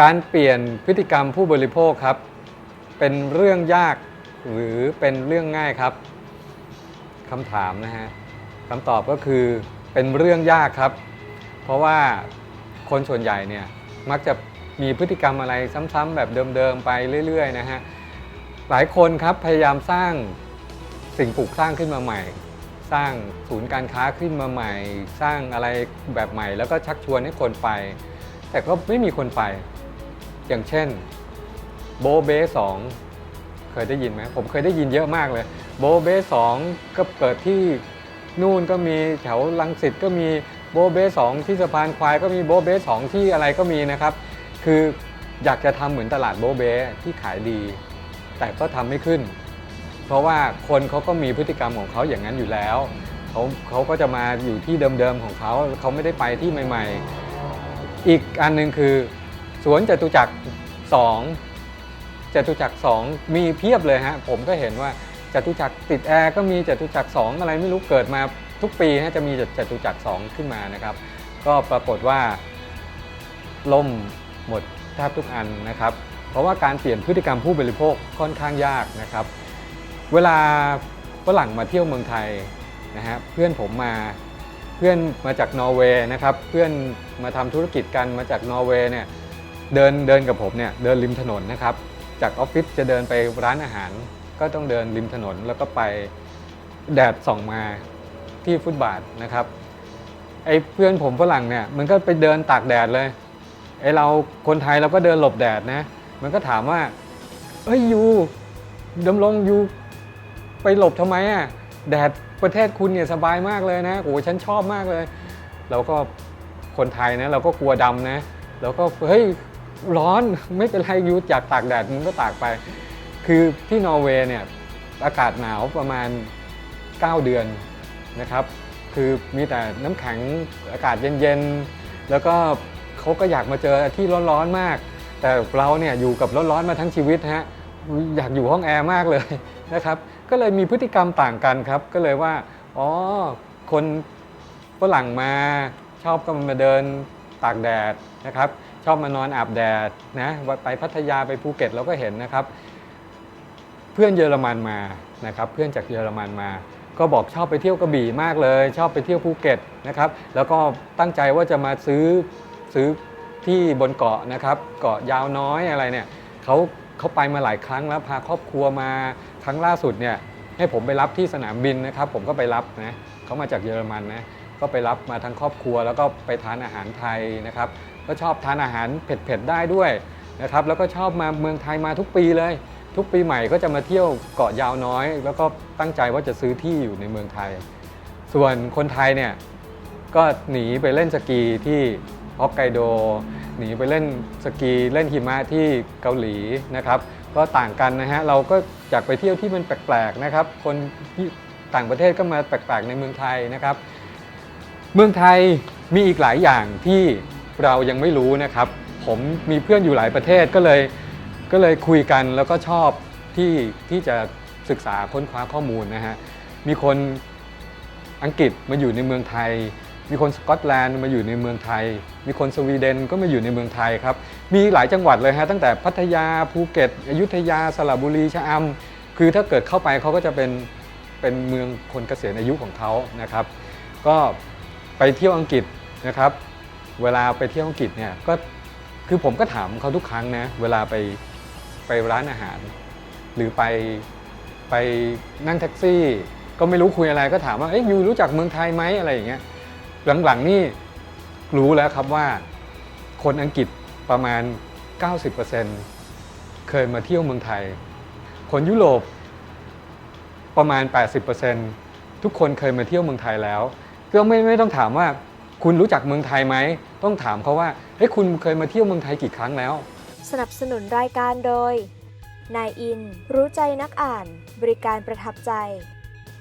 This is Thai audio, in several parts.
การเปลี่ยนพฤติกรรมผู้บริโภคครับ เป็นเรื่องยากหรือเป็นเรื่องง่ายครับคำถามนะฮะคำตอบก็คือเป็นเรื่องยากครับ เพราะว่าคนส่วนใหญ่เนี่ยมักจะมีพฤติกรรมอะไรซ้ำๆแบบเดิมๆไปเรื่อยๆนะฮะหลายคนครับพยายามสร้างสิ่งปลูกสร้างขึ้นมาใหม่ สร้างศูนย์การค้าขึ้นมาใหม่ สร้างอะไรแบบใหม่ แล้วก็ชักชวนให้คนไป แต่ก็ไม่มีคนไป อย่างเช่นโบเบสองเคยได้ยินไหมผมเคยได้ยินเยอะมากเลย โบเบสองก็เปิดที่นู่นก็มีแถวลังสิตก็มีโบเบสองที่สะพานควายก็มีโบเบสองที่อะไรก็มีนะครับ คืออยากจะทำเหมือนตลาดโบเบที่ขายดี แต่ก็ทำไม่ขึ้น เพราะว่าคนเขาก็มีพฤติกรรมของเขาอย่างนั้นอยู่แล้วเขาเขาก็จะมาอยู่ที่เดิมๆของเขาเขาไม่ได้ไปที่ใหม่ ๆ อีกอันหนึ่งคือ สวนจตุจักร2จตุจักร2มีเพียบเลยฮะผมก็เห็นว่าจตุจักรติดแอร์ก็มีจตุจักร2อะไรไม่รู้เกิดมาทุกปีฮะจะมีจตุจักร2ขึ้นมานะครับ ก็ปรากฏว่าล่มหมดแทบทุกอันนะครับ เพราะว่าการเปลี่ยนพฤติกรรมผู้บริโภคค่อนข้างยากนะครับ เวลาฝรั่งมาเที่ยวเมืองไทยนะฮะเพื่อนผมมาเพื่อนมาจากนอร์เวย์นะครับ เพื่อนมาทำธุรกิจกันมาจากนอร์เวย์เนี่ย เดินเดินกับผมเนี่ยเดินริมถนนนะครับ จากออฟฟิศจะเดินไปร้านอาหาร ก็ต้องเดินริมถนนแล้วก็ไปแดดส่องมาที่ฟุตบาทนะครับไอ้เพื่อนผมฝรั่งเนี่ยมันก็ไปเดินตากแดดเลยไอ้เราคนไทยเราก็เดินหลบแดดนะมันก็ถามว่าเฮ้ยยูดำรงยูไปหลบทำไมอะแดดประเทศคุณเนี่ยสบายมากเลยนะโอ้ฉันชอบมากเลย เราก็คนไทยนะเราก็กลัวดำนะเราก็เฮ้ย ร้อนไม่เป็นไรยูอยากตากแดดมึงก็ตากไป คือที่นอร์เวย์เนี่ยอากาศหนาวประมาณ 9 เดือนนะครับ คือมีแต่น้ำแข็งอากาศเย็นๆ แล้วก็เขาก็อยากมาเจอที่ร้อนๆมาก แต่เราเนี่ยอยู่กับร้อนๆมาทั้งชีวิตฮะอยากอยู่ห้องแอร์มากเลยนะครับ ก็เลยมีพฤติกรรมต่างกันครับ ก็เลยว่าอ๋อคนฝรั่งมาชอบก็มาเดินตากแดดนะครับ ชอบมานอนอาบแดดนะไปพัทยาไปภูเก็ตเราก็เห็นนะครับ เพื่อนเยอรมันมานะครับ เพื่อนจากเยอรมันมา ก็บอกชอบไปเที่ยวกระบี่มากเลย ชอบไปเที่ยวภูเก็ตนะครับ แล้วก็ตั้งใจว่าจะมาซื้อซื้อที่บนเกาะนะครับ เกาะยาวน้อยอะไรเนี่ยเขาเขาไปมาหลายครั้งแล้วพาครอบครัวมาครั้งล่าสุดเนี่ยให้ผมไปรับที่สนามบินนะครับ ผมก็ไปรับนะเขามาจากเยอรมันนะก็ไปรับมาทั้งครอบครัวแล้วก็ไปทานอาหารไทยนะครับ ก็ชอบทานอาหารเผ็ดๆได้ด้วยนะครับแล้วก็ชอบมาเมืองไทยมาทุกปีเลย ทุกปีใหม่ก็จะมาเที่ยวเกาะยาวน้อย แล้วก็ตั้งใจว่าจะซื้อที่อยู่ในเมืองไทย ส่วนคนไทยเนี่ยก็หนีไปเล่นสกีที่ฮอกไกโดหนีไปเล่นสกีเล่นหิมะที่เกาหลีนะครับ ก็ต่างกันนะฮะเราก็อยากไปเที่ยวที่มันแปลกๆนะครับ คนที่ต่างประเทศก็มาแปลกๆในเมืองไทยนะครับ เมืองไทยมีอีกหลายอย่างที่ เรายังไม่รู้นะครับ ผมมีเพื่อนอยู่หลายประเทศก็เลยก็เลยคุยกันแล้วก็ชอบที่ที่จะศึกษาค้นคว้าข้อมูลนะฮะมีคนอังกฤษมาอยู่ในเมืองไทย มีคนสกอตแลนด์มาอยู่ในเมืองไทย มีคนสวีเดนก็มาอยู่ในเมืองไทยครับ มีหลายจังหวัดเลยฮะตั้งแต่พัทยาภูเก็ต อยุธยาสระบุรีชะอำคือถ้าเกิดเข้าไปเขาก็จะเป็นเป็นเมืองคนเกษียณอายุของเขานะครับ ก็ไปเที่ยวอังกฤษนะครับ เวลาไปเที่ยวอังกฤษเนี่ยก็คือผมก็ถามเขาทุกครั้งนะเวลาไปไปร้านอาหาร หรือไปไปนั่งแท็กซี่ ก็ไม่รู้คุยอะไรก็ถามว่าเอ้ยยูรู้จักเมืองไทยไหมอะไรอย่างเงี้ยหลังๆนี่รู้แล้วครับว่าคนอังกฤษประมาณ 90%เคยมาเที่ยวเมืองไทย คนยุโรปประมาณ 80%ทุกคนเคยมาเที่ยวเมืองไทยแล้ว ก็ไม่ไม่ต้องถามว่า คุณรู้จักเมืองไทยไหม ต้องถามเขาว่าเฮ้ยคุณเคยมาเที่ยวเมืองไทยกี่ครั้งแล้ว สนับสนุนรายการโดย นายอิน รู้ใจนักอ่าน บริการประทับใจ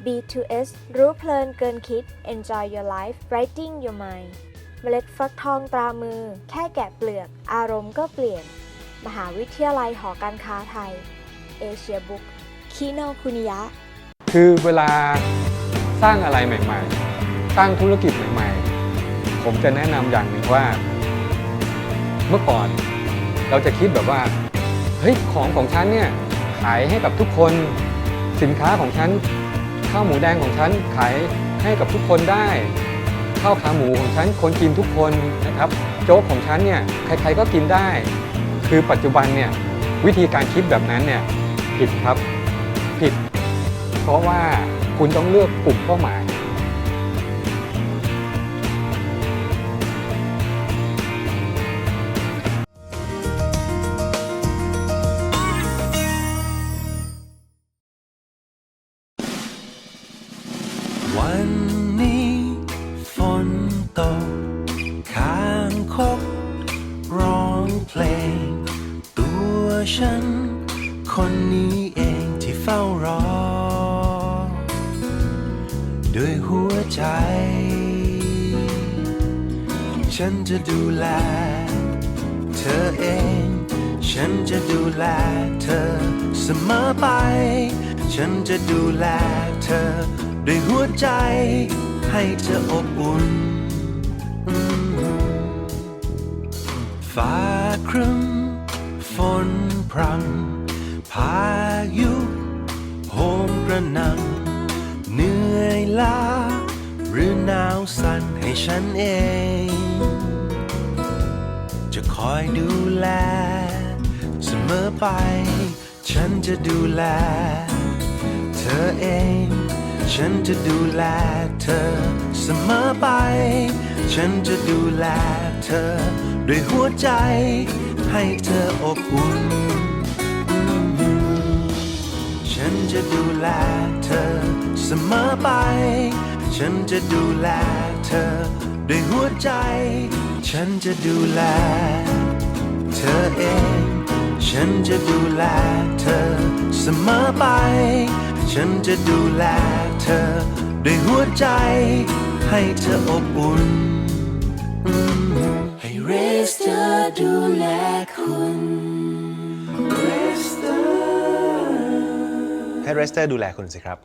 B2S รู้เพลินเกินคิด Enjoy your life writing your mind เมล็ดฟักทองตรามือ แค่แกะเปลือก อารมณ์ก็เปลี่ยน มหาวิทยาลัยหอการค้าไทย เอเชียบุ๊กคิโนคุนิยะ คือเวลาสร้างอะไรใหม่ๆตั้งธุรกิจใหม่ ๆ ผมจะแนะนำอย่างหนึ่งว่า เมื่อก่อนเราจะคิดแบบว่าเฮ้ยของของฉันเนี่ยขายให้กับทุกคนสินค้าของฉันข้าวหมูแดงของฉันขายให้กับทุกคนได้ข้าวขาหมูของฉันคนกินทุกคนนะครับ โจ๊กของฉันเนี่ยใครๆก็กินได้ คือปัจจุบันเนี่ยวิธีการคิดแบบนั้นเนี่ยผิดครับผิด เพราะว่าคุณต้องเลือกกลุ่มเป้าหมาย คนนี้เองที่เฝ้ารอ ด้วยหัวใจ ฉันจะดูแล เธอเอง ฉันจะดูแลเธอเสมอไป ฉันจะดูแลเธอ ด้วยหัวใจ ให้เธออบอุ่นฟ้าครึ้มฝนพรำายุโหมกระหนำเหนื่อยล้า หรือหนาวสั่นให้ฉันเอง จะคอยดูแล เสมอไป ฉันจะดูแล เธอเอง ฉันจะดูแลเธอเสมอไป ฉันจะดูแลเธอ ด้วยหัวใจให้เธออบอุ่น ฉันจะดูแลเธอเสมอไป ฉันจะดูแลเธอด้วยหัวใจ ฉันจะดูแลเธอเอง ฉันจะดูแลเธอเสมอไป ฉันจะดูแลเธอด้วยหัวใจ ให้เธออบอุ่น ให้เรสเธอดูแลคุณ ให้เรสเตอร์ดูแลคุณสิครับ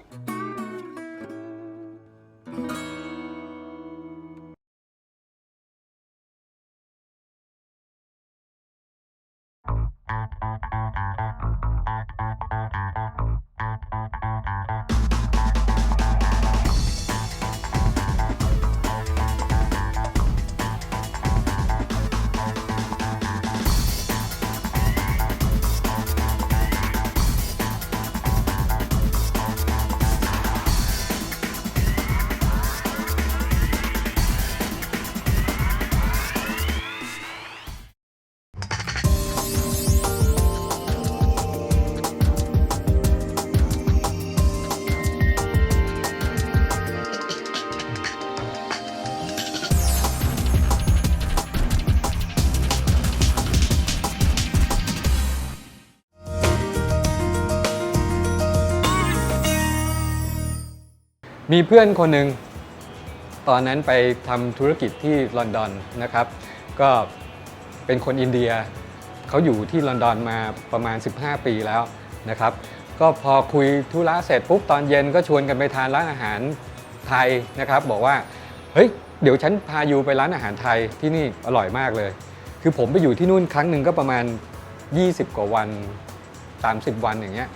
มีเพื่อนคนหนึ่งตอนนั้นไปทำธุรกิจที่ลอนดอนนะครับ ก็เป็นคนอินเดีย เขาอยู่ที่ลอนดอนมาประมาณ 15 ปีแล้วนะครับ ก็พอคุยธุระเสร็จปุ๊บตอนเย็นก็ชวนกันไปทานร้านอาหารไทยนะครับ บอกว่าเฮ้ยเดี๋ยวฉันพาอยู่ไปร้านอาหารไทยที่นี่อร่อยมากเลย คือผมไปอยู่ที่นู่นครั้งหนึ่งก็ประมาณ 20 กว่าวัน 30 วันอย่างเงี้ย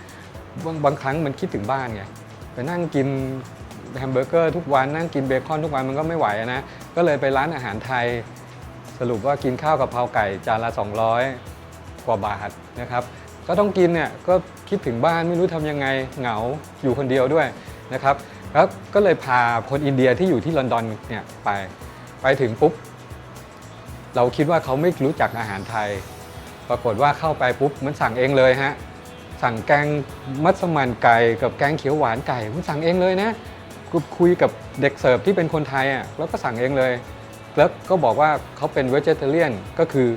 บางบางครั้งมันคิดถึงบ้านไงไปนั่งกิน แฮมเบอร์เกอร์ทุกวันนั่งกินเบคอนทุกวันมันก็ไม่ไหวนะ ก็เลยไปร้านอาหารไทย สรุปว่ากินข้าวกับเพราไก่จานละ 200 กว่าบาทนะครับก็ต้องกินเนี่ยก็คิดถึงบ้านไม่รู้ทำยังไงเหงาอยู่คนเดียวด้วยนะครับแล้วก็เลยพาคนอินเดียที่อยู่ที่ลอนดอนเนี่ยไปไปถึงปุ๊บ เราคิดว่าเขาไม่รู้จักอาหารไทย ปรากฏว่าเข้าไปปุ๊บมันสั่งเองเลยฮะสั่งแกงมัสมั่นไก่กับแกงเขียวหวานไก่มันสั่งเองเลยนะ คุยคุยกับเด็กเสิร์ฟที่เป็นคนไทยอะแล้วก็สั่งเองเลย แล้วก็บอกว่าเขาเป็นเวจเทเรียนก็คือ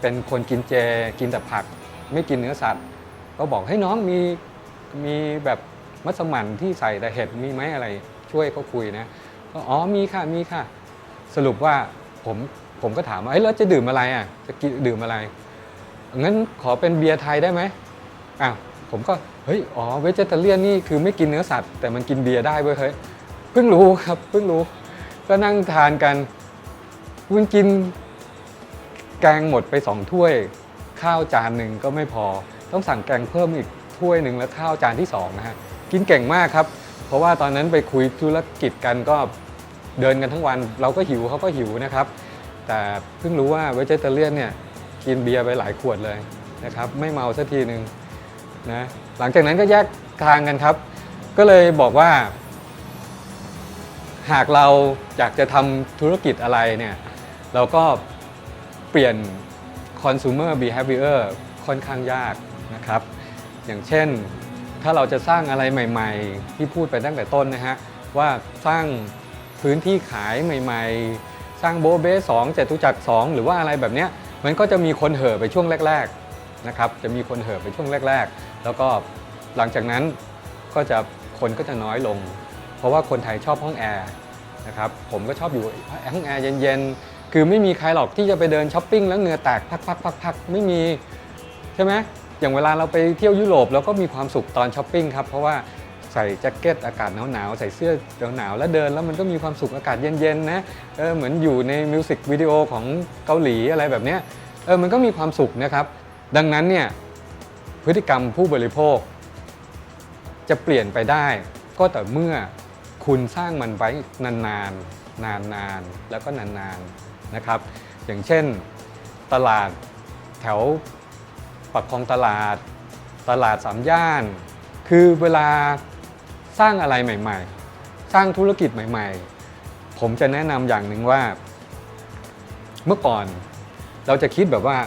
เป็นคนกินเจกินแต่ผัก ไม่กินเนื้อสัตว์ ก็บอกให้น้องมีมีแบบมัสมั่นที่ใส่แต่เห็ดมีไหมอะไรช่วยเขาคุยนะก็อ๋อมีค่ะมีค่ะ สรุปว่าผมผมก็ถามว่าเอ้ยแล้วจะดื่มอะไรอะจะกินดื่มอะไรงั้นขอเป็นเบียร์ไทยได้ไหมอ้าวผมก็เฮ้ยอ๋อเวจเทเรียนนี่คือไม่กินเนื้อสัตว์แต่มันกินเบียร์ได้เว้ยเฮ้ย เพิ่งรู้ครับเพิ่งรู้ ก็นั่งทานกันคุณกินแกงหมดไปสองถ้วย ข้าวจานหนึ่งก็ไม่พอ ต้องสั่งแกงเพิ่มอีกถ้วยหนึ่งแล้วข้าวจานที่สองนะฮะกินเก่งมากครับ เพราะว่าตอนนั้นไปคุยธุรกิจกันก็เดินกันทั้งวัน เราก็หิวเขาก็หิวนะครับ แต่เพิ่งรู้ว่าเวจเตอเลียนเนี่ยกินเบียร์ไปหลายขวดเลยนะครับ ไม่เมาสักทีหนึ่งนะหลังจากนั้นก็แยกทางกันครับ ก็เลยบอกว่า หากเราอยากจะทำธุรกิจอะไรเนี่ยเราก็เปลี่ยน consumer behavior ค่อนข้างยากนะครับ อย่างเช่นถ้าเราจะสร้างอะไรใหม่ ๆ ที่พูดไปตั้งแต่ต้นนะฮะว่าสร้างพื้นที่ขายใหม่ ๆ สร้างโบเบ้สองจตุจักรสองหรือว่าอะไรแบบเนี้ยมันก็จะมีคนเห่อไปช่วงแรกๆนะครับจะมีคนเห่อไปช่วงแรก ๆ แล้วก็หลังจากนั้นก็จะคนก็จะน้อยลง ราะว่าคนไทยชอบห้องแอร์นะครับผมก็ชอบอยู่ห้องแอร์เย็นๆ คือไม่มีใครหรอกที่จะไปเดินช้อปปิ้งแล้วเหงื่อแตกพักๆๆๆ ไม่มีใช่ไหมอย่างเวลาเราไปเที่ยวยุโรปเราก็มีความสุขตอนช้อปปิ้งครับเพราะว่าใส่แจ็คเก็ตอากาศหนาวๆใส่เสื้อหนาวๆแล้วเดินแล้วมันก็มีความสุขอากาศเย็นๆนะเออเหมือนอยู่ในมิวสิกวิดีโอของเกาหลีอะไรแบบเนี้ยเออมันก็มีความสุขนะครับ ดังนั้นเนี่ยพฤติกรรมผู้บริโภค จะเปลี่ยนไปได้ก็แต่เมื่อ คุณสร้างมันไว้นานๆ นานๆ แล้วก็นานๆ นะครับ อย่างเช่นตลาดแถวปักคลองตลาด ตลาดสามย่าน คือเวลาสร้างอะไรใหม่ๆ สร้างธุรกิจใหม่ๆ ผมจะแนะนำอย่างหนึ่งว่า เมื่อก่อนเราจะคิดแบบว่า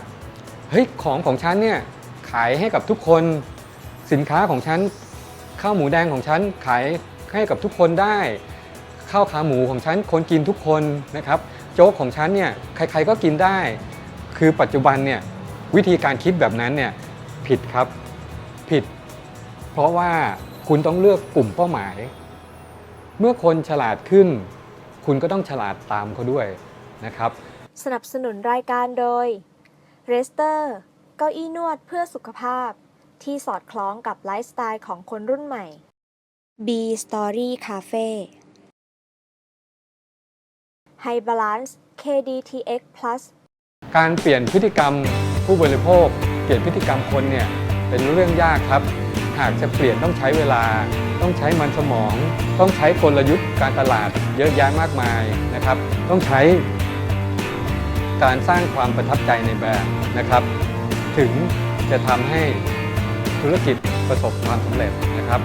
เฮ้ยของของฉันเนี่ยขายให้กับทุกคน สินค้าของฉันข้าวหมูแดงของฉันขาย ให้กับทุกคนได้ ข้าวขาหมูของฉันคนกินทุกคนนะครับโจ๊กของฉันเนี่ยใครๆก็กินได้ คือปัจจุบันเนี่ยวิธีการคิดแบบนั้นเนี่ยผิดครับผิด เพราะว่าคุณต้องเลือกกลุ่มเป้าหมาย เมื่อคนฉลาดขึ้น คุณก็ต้องฉลาดตามเขาด้วยนะครับ สนับสนุนรายการโดย r e s t e r เก้าอี้นวดเพื่อสุขภาพ ที่สอดคล้องกับไลฟ์สไตล์ของคนรุ่นใหม่ B Story Cafe High Balance KDTX Plus การเปลี่ยนพฤติกรรมผู้บริโภค เปลี่ยนพฤติกรรมคนเนี่ยเป็นเรื่องยากครับ หากจะเปลี่ยนต้องใช้เวลา ต้องใช้มันสมอง ต้องใช้กลยุทธ์การตลาดเยอะแยะมากมายนะครับ ต้องใช้การสร้างความประทับใจในแบรนด์นะครับ ถึงจะทำให้ธุรกิจประสบความสำเร็จนะครับ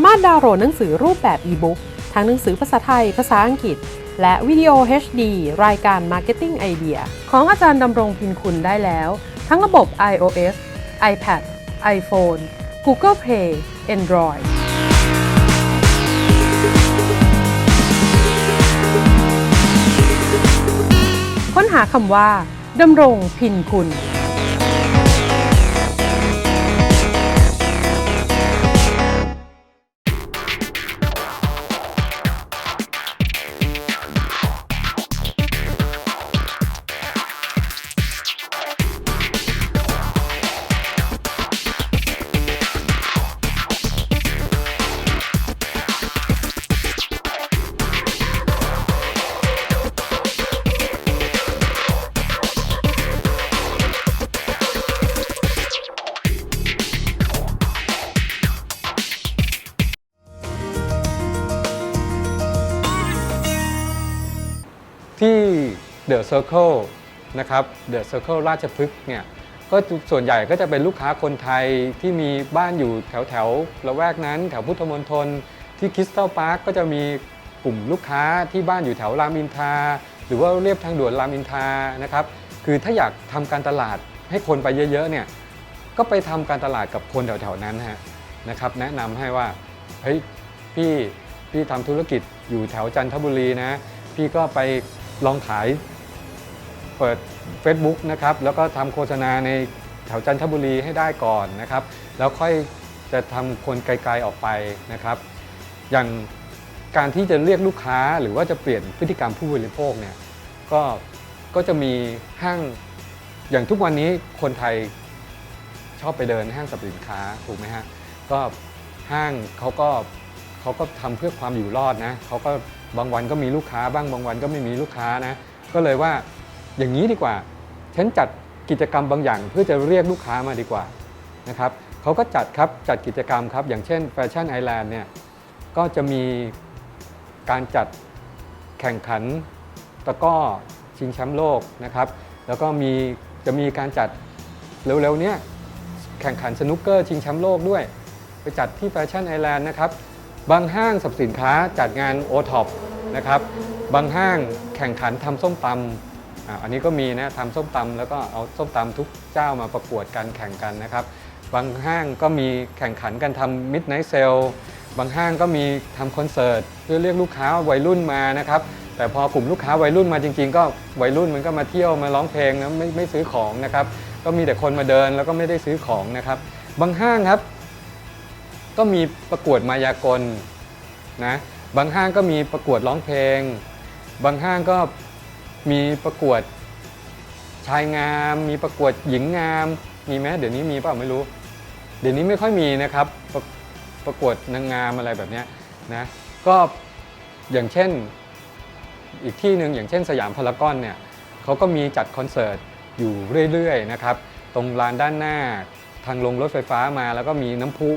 ามารถดาวน์โหลดหนังสือรูปแบบอีบุ๊กทั้งหนังสือภาษาไทย ภาษาอังกฤษ และวิดีโอ HD รายการ Marketing Idea ของอาจารย์ดำรงพินคุณได้แล้ว ทั้งระบบ iOS iPad iPhone Google Play Android ค้นหาคำว่าดำรงพินคุณ Circle นะครับ The Circle ราชพฤกษ์เนี่ยก็ส่วนใหญ่ก็จะเป็นลูกค้าคนไทยที่มีบ้านอยู่แถวแถวละแวกนั้น แถวพุทธมณฑลที่คริสตัลพาร์คก็จะมีกลุ่มลูกค้าที่บ้านอยู่แถวรามอินทราหรือว่าเรียบทางด่วนรามอินทรานะครับ คือถ้าอยากทำการตลาดให้คนไปเยอะๆเนี่ยก็ไปทำการตลาดกับคนแถวๆนั้นฮะนะครับแนะนำให้ว่าเฮ้ยพี่พี่ทำธุรกิจอยู่แถวจันทบุรีนะ พี่ก็ไปลองขาย เปิด Facebook นะครับแล้วก็ทำโฆษณาในแถวจันทบุรีให้ได้ก่อนนะครับ แล้วค่อยจะทำคนไกลๆออกไปนะครับ อย่างการที่จะเรียกลูกค้าหรือว่าจะเปลี่ยนพฤติกรรมผู้บริโภคเนี่ยก็ก็จะมีห้างอย่างทุกวันนี้คนไทยชอบไปเดินห้างสรรพสินค้าถูกไหมฮะก็ห้างเขาก็เขาก็ทำเพื่อความอยู่รอดนะเขาก็บางวันก็มีลูกค้าบ้างบางวันก็ไม่มีลูกค้านะ ก็เลยว่า อย่างนี้ดีกว่า ฉันจัดกิจกรรมบางอย่าง เพื่อจะเรียกลูกค้ามาดีกว่านะครับเขาก็จัดครับจัดกิจกรรมครับ อย่างเช่นแฟชั่นไอแลนด์เนี่ยก็จะมีการจัดแข่งขันตะก้อชิงแชมป์โลกนะครับ แล้วก็มีจะมีการจัดเร็วๆเนี้ยแข่งขันสนุกเกอร์ชิงแชมป์โลกด้วย ไปจัดที่แฟชั่นไอแลนด์นะครับ บางห้างสรรพสินค้าจัดงานโอท็อปนะครับ บางห้างแข่งขันทำส้มตำ อันนี้ก็มีนะทำส้มตำแล้วก็เอาส้มตำทุกเจ้ามาประกวดกันแข่งกันนะครับ บางห้างก็มีแข่งขันกันทำมิดไนท์เซลบางห้างก็มีทำคอนเสิร์ตเพื่อเรียกลูกค้าวัยรุ่นมานะครับแต่พอกลุ่มลูกค้าวัยรุ่นมาจริง ๆ ก็วัยรุ่นมันก็มาเที่ยวมาร้องเพลงนะไม่ไม่ซื้อของนะครับ ก็มีแต่คนมาเดินแล้วก็ไม่ได้ซื้อของนะครับ บางห้างครับ ก็มีประกวดมายากลนะบางห้างก็มีประกวดร้องเพลง บางห้างก็ มีประกวดชายงาม มีประกวดหญิงงาม มีไหมเดี๋ยวนี้มีเปล่าไม่รู้ เดี๋ยวนี้ไม่ค่อยมีนะครับประประกวดนางงามอะไรแบบนี้นะก็อย่างเช่นอีกที่หนึ่งอย่างเช่นสยามพารากอนเนี่ยเขาก็มีจัดคอนเสิร์ตอยู่เรื่อยๆนะครับตรงลานด้านหน้าทางลงรถไฟฟ้ามาแล้วก็มีน้ำพุ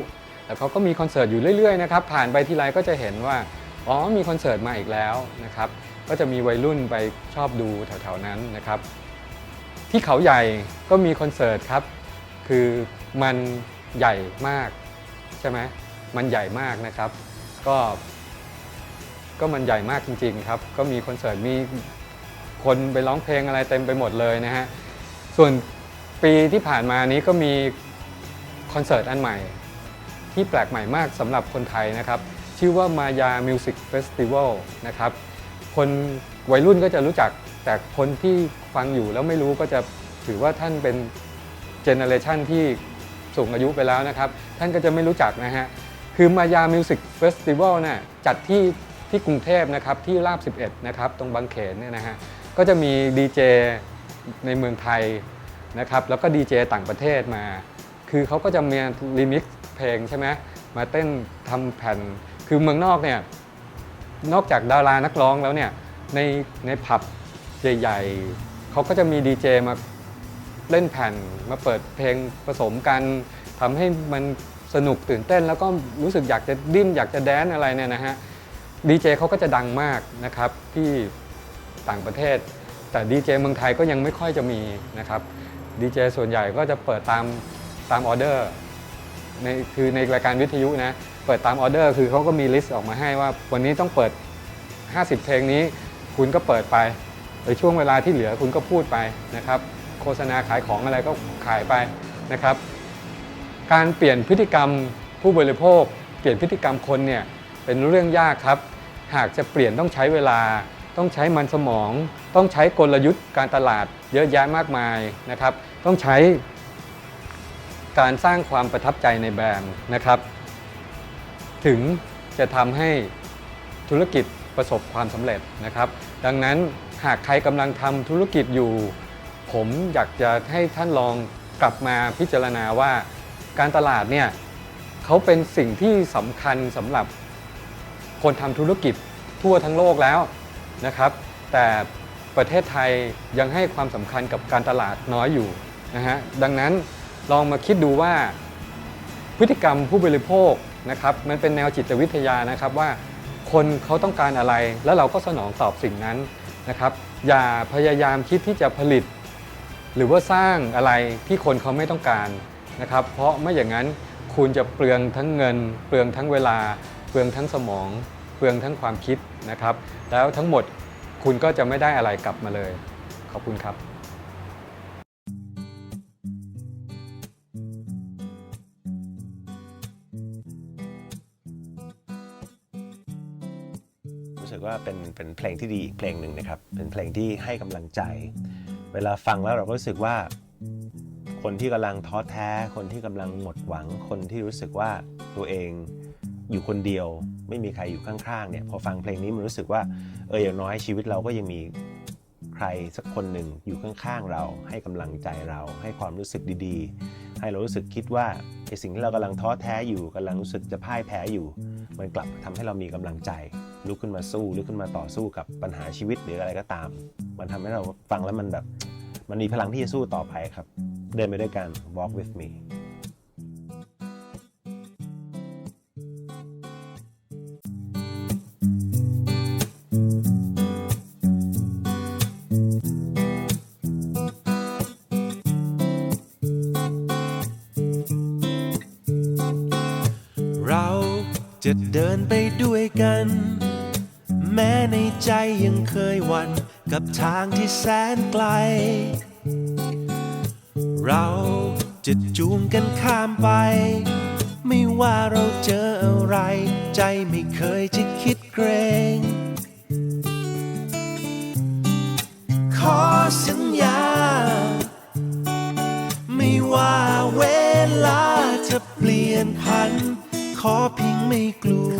แล้วเขาก็มีคอนเสิร์ตอยู่เรื่อยๆนะครับผ่านไปทีไรก็จะเห็นว่าอ๋อมีคอนเสิร์ตมาอีกแล้วนะครับ ก็จะมีวัยรุ่นไปชอบดูแถวๆนั้นนะครับ ที่เขาใหญ่ก็มีคอนเสิร์ตครับ คือมันใหญ่มากใช่ไหมมันใหญ่มากนะครับ ก็ก็มันใหญ่มากจริง ๆ ครับ ก็มีคอนเสิร์ตมีคนไปร้องเพลงอะไรเต็มไปหมดเลยนะฮะส่วนปีที่ผ่านมานี้ก็มีคอนเสิร์ตอันใหม่ ที่แปลกใหม่มากสำหรับคนไทยนะครับ ชื่อว่ามายามิวสิกเฟสติวัลนะครับ คนวัยรุ่นก็จะรู้จัก แต่คนที่ฟังอยู่แล้วไม่รู้ก็จะถือว่าท่านเป็นเจเนอเรชันที่สูงอายุไปแล้วนะครับ ท่านก็จะไม่รู้จักนะฮะ คือมายามิวสิกเฟสติวัลน่ะจัดที่ที่กรุงเทพนะครับ ที่ราบ 11 นะครับ ตรงบางเขนเนี่ยนะฮะ ก็จะมีดีเจในเมืองไทยนะครับ แล้วก็ดีเจต่างประเทศมา คือเขาก็จะมีรีมิกซ์เพลงใช่ไหมมาเต้นทำแผ่น คือเมืองนอกเนี่ย นอกจากดารานักร้องแล้วเนี่ยในในผับใหญ่ๆเขาก็จะมีดีเจมาเล่นแผ่นมาเปิดเพลงผสมกันทำให้มันสนุกตื่นเต้น แล้วก็รู้สึกอยากจะดิ้นอยากจะแดนอะไรเนี่ยนะฮะดีเจเขาก็จะดังมากนะครับที่ต่างประเทศ แต่ดีเจเมืองไทยก็ยังไม่ค่อยจะมีนะครับดีเจส่วนใหญ่ก็จะเปิดตามตามออเดอร์ในคือในรายการวิทยุนะ เปิดตามออเดอร์คือเขาก็มีลิสต์ออกมาให้ว่า วันนี้ต้องเปิด 50 เพลงนี้ คุณก็เปิดไปในช่วงเวลาที่เหลือคุณก็พูดไปนะครับ โฆษณาขายของอะไรก็ขายไปนะครับ การเปลี่ยนพฤติกรรมผู้บริโภค เปลี่ยนพฤติกรรมคนเนี่ยเป็นเรื่องยากครับ หากจะเปลี่ยนต้องใช้เวลา ต้องใช้มันสมอง ต้องใช้กลยุทธ์การตลาดเยอะแยะมากมายนะครับ ต้องใช้การสร้างความประทับใจในแบรนด์นะครับ ถึงจะทำให้ธุรกิจประสบความสำเร็จนะครับ ดังนั้นหากใครกำลังทำธุรกิจอยู่ ผมอยากจะให้ท่านลองกลับมาพิจารณาว่าการตลาดเนี่ยเขาเป็นสิ่งที่สำคัญสำหรับคนทำธุรกิจทั่วทั้งโลกแล้วนะครับ แต่ประเทศไทยยังให้ความสำคัญกับการตลาดน้อยอยู่นะฮะดังนั้นลองมาคิดดูว่าพฤติกรรมผู้บริโภค นะครับมันเป็นแนวจิตวิทยานะครับว่าคนเขาต้องการอะไร แล้วเราก็สนองตอบสิ่งนั้นนะครับ อย่าพยายามคิดที่จะผลิต หรือว่าสร้างอะไรที่คนเขาไม่ต้องการนะครับ เพราะไม่อย่างนั้นคุณจะเปลืองทั้งเงิน เปลืองทั้งเวลา เปลืองทั้งสมอง เปลืองทั้งความคิดนะครับ แล้วทั้งหมดคุณก็จะไม่ได้อะไรกลับมาเลย ขอบคุณครับ เป็นเป็นเพลงที่ดีอีกเพลงหนึ่งนะครับ เป็นเพลงที่ให้กำลังใจ เวลาฟังแล้วเราก็รู้สึกว่า คนที่กำลังท้อแท้ คนที่กำลังหมดหวัง คนที่รู้สึกว่าตัวเองอยู่คนเดียว ไม่มีใครอยู่ข้างๆเนี่ยพอฟังเพลงนี้มันรู้สึกว่าเอออย่างน้อยชีวิตเราก็ยังมีใครสักคนหนึ่งอยู่ข้างๆเรา ให้กำลังใจเราให้ความรู้สึกดีๆ ให้เรารู้สึกคิดว่าไอ้สิ่งที่เรากำลังท้อแท้อยู่กำลังรู้สึกจะพ่ายแพ้อยู่ มันกลับทำให้เรามีกำลังใจลุกขึ้นมาสู้ลุกขึ้นมาต่อสู้กับปัญหาชีวิตหรืออะไรก็ตาม มันทำให้เราฟังแล้วมันแบบ มันมีพลังที่จะสู้ต่อไปครับ เดินไปด้วยกัน walk with me กับทางที่แสนไกล เราจะจูงกันข้ามไป ไม่ว่าเราเจออะไร ใจไม่เคยจะคิดเกรง ขอสัญญา ไม่ว่าเวลาจะเปลี่ยนพัน ขอเพียงไม่กลัว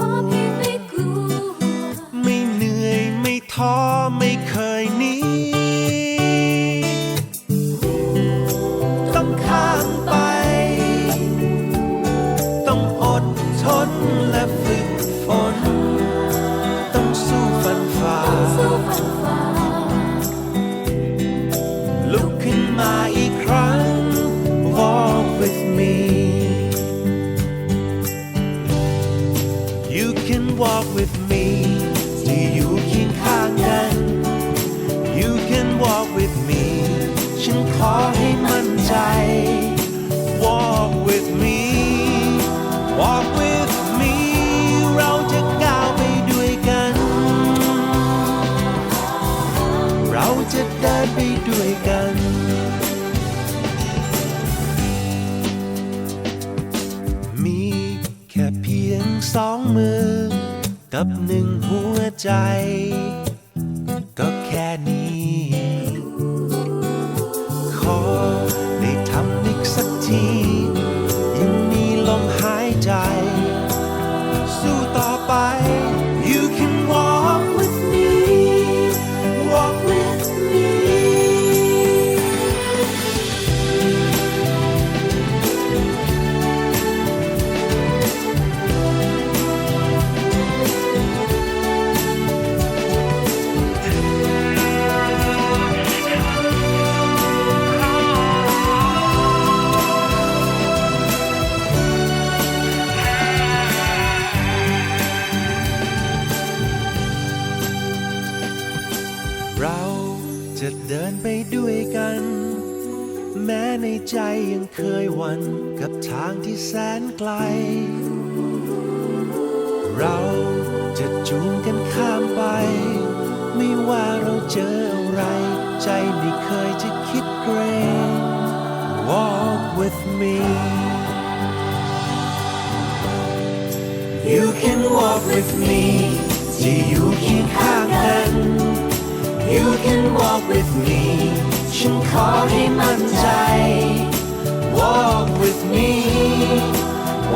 ไม่เหนื่อยไม่ท้อไม่เค กับหนึ่งหัวใจ ด้วยกัน แม้ในใจยังเคยหวันกับทางที่แสนไกล เราจะจูงกันข้ามไป ไม่ว่าเราเจออะไร ใจไม่เคยจะคิดเกรง Walk with me You can walk with me ที่อยู่เคียงข้างกัน You can walk with me ฉันขอให้มั่นใจ Walk with me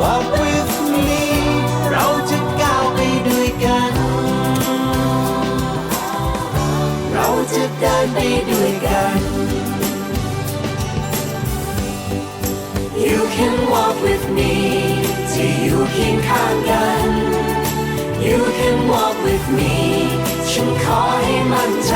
Walk with me เราจะก้าวไปด้วยกัน เราจะเดินไปด้วยกัน You can walk with me ที่อยู่เคียงข้างกัน You can walk with me ฉันขอให้มั่นใจ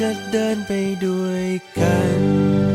จะเดินไปด้วยกัน